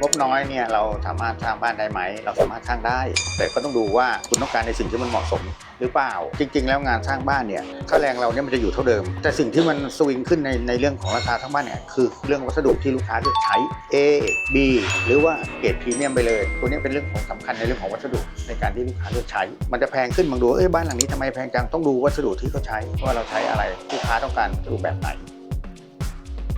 งบน้อยเนี่ยเราสามารถสร้างบ้านได้ไหม เราสามารถสร้างได้ แต่ก็ต้องดูว่าคุณต้องการในสิ่งที่มันเหมาะสมหรือเปล่า จริง ๆ แล้วงานสร้างบ้านเนี่ยค่าแรงเราเนี่ยมันจะอยู่เท่าเดิม แต่สิ่งที่มันสวิงขึ้นในในเรื่องของราคาทั้งบ้านเนี่ยคือเรื่องวัสดุที่ลูกค้าเลือกใช้ A B หรือว่าเกรดพรีเมียมไปเลย ตัวนี้เป็นเรื่องของสำคัญในเรื่องของวัสดุในการที่ลูกค้าเลือกใช้ มันจะแพงขึ้นบางดูเอ้ยบ้านหลังนี้ทำไมแพงจังต้องดูวัสดุที่เขาใช้ว่าเราใช้อะไรลูกค้าต้องการวัสดุแบบไหน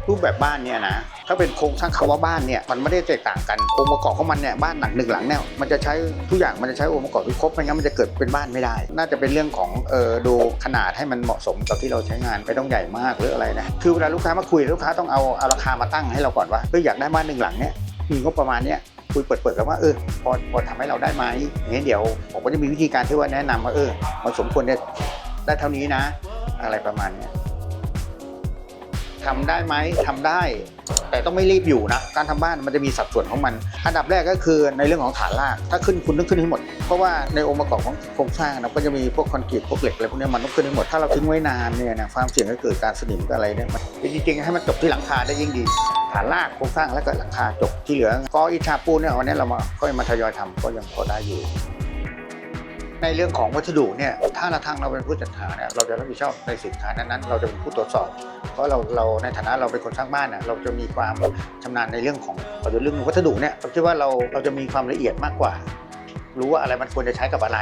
รูปแบบบ้านเนี่ยนะถ้าเป็นโครงสร้างคำว่าบ้านเนี่ยมันไม่ได้แตกต่างกันองค์ประกอบของมันเนี่ยบ้านหลังหนึ่งหลังเนี่ยมันจะใช้ทุกอย่างมันจะใช้องค์ประกอบที่ครบไม่งั้นมันจะเกิดเป็นบ้านไม่ได้ น่าจะเป็นเรื่องของเออดูขนาดให้มันเหมาะสมกับที่เราใช้งานไม่ต้องใหญ่มากหรืออะไรนะคือเวลาลูกค้ามาคุยลูกค้าต้องเอาเอาราคามาตั้งให้เราก่อนว่าเฮ้ยอยากได้บ้านหนึ่งหลังเนี่ยมีงบประมาณเนี่ยคุยเปิดๆกันว่าเออพอพอทำให้เราได้ไหมอย่างนี้เดี๋ยวผมก็จะมีวิธีการที่ว่าแนะนำว่าเออมันสมควรได้เท่านี้นะ อะไรประมาณเนี้ย ทำได้ไหมทำได้ แต่ต้องไม่รีบอยู่นะ การทำบ้านมันจะมีสัดส่วนของมัน อันดับแรกก็คือในเรื่องของฐานราก ถ้าขึ้นคุณต้องขึ้นให้หมด เพราะว่าในองค์ประกอบของโครงสร้างนะก็จะมีพวกคอนกรีตพวกเหล็กอะไรพวกนี้มันต้องขึ้นให้หมด ถ้าเราทิ้งไว้นานเนี่ยนะความเสี่ยงก็เกิดการสนิมกับอะไรเนี่ยมันจริงๆให้มันจบที่หลังคาได้ยิ่งดีฐานรากโครงสร้างแล้วก็หลังคาจบที่เหลือก็อิฐาปูนเนี่ยวันนี้เรามาก็มาทยอยทำก็ยังพอได้อยู่ ในเรื่องของวัสดุเนี่ยถ้าเราทางเราเป็นผู้จัดหาเนี่ยเราจะรับผิดชอบในสินค้านั้นๆ เราจะเป็นผู้ตรวจสอบ เพราะเราเราในฐานะเราเป็นคนสร้างบ้านน่ะเราจะมีความชำนาญในเรื่องของเรื่องวัสดุเนี่ยเราคิดว่าเราเราจะมีความละเอียดมากกว่า รู้ว่าอะไรมันควรจะใช้กับอะไร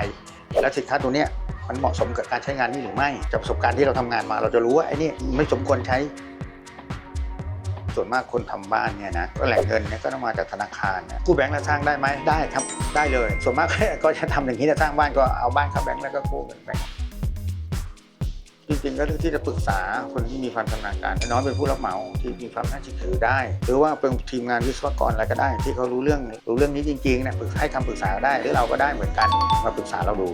และสินค้าตัวเนี้ยมันเหมาะสมกับการใช้งานนี้หรือไม่จากประสบการณ์ที่เราทำงานมา เราจะรู้ว่าไอ้นี่ไม่สมควรใช้ ส่วนมากคนทำบ้านเนี่ยนะก็แหล่งเงินเนี่ยก็ต้องมาจากธนาคารนะกู้แบงก์แล้วสร้างได้ไหมได้ครับได้เลย ส่วนมากก็จะทำอย่างนี้จะสร้างบ้านก็เอาบ้านเข้าแบงก์แล้วก็กู้เงินแบงก์จริงๆก็เลือกที่จะปรึกษาคนที่มีความชำนาญการน้อยเป็นผู้รับเหมาที่มีความน่าเชื่อถือได้ หรือว่าเป็นทีมงานวิศวกรอะไรก็ได้ ที่เขารู้เรื่องรู้เรื่องนี้จริงๆนี่ยปรึกให้คำปรึกษาได้หรือเราก็ได้เหมือนกันมาปรึกษาเราดู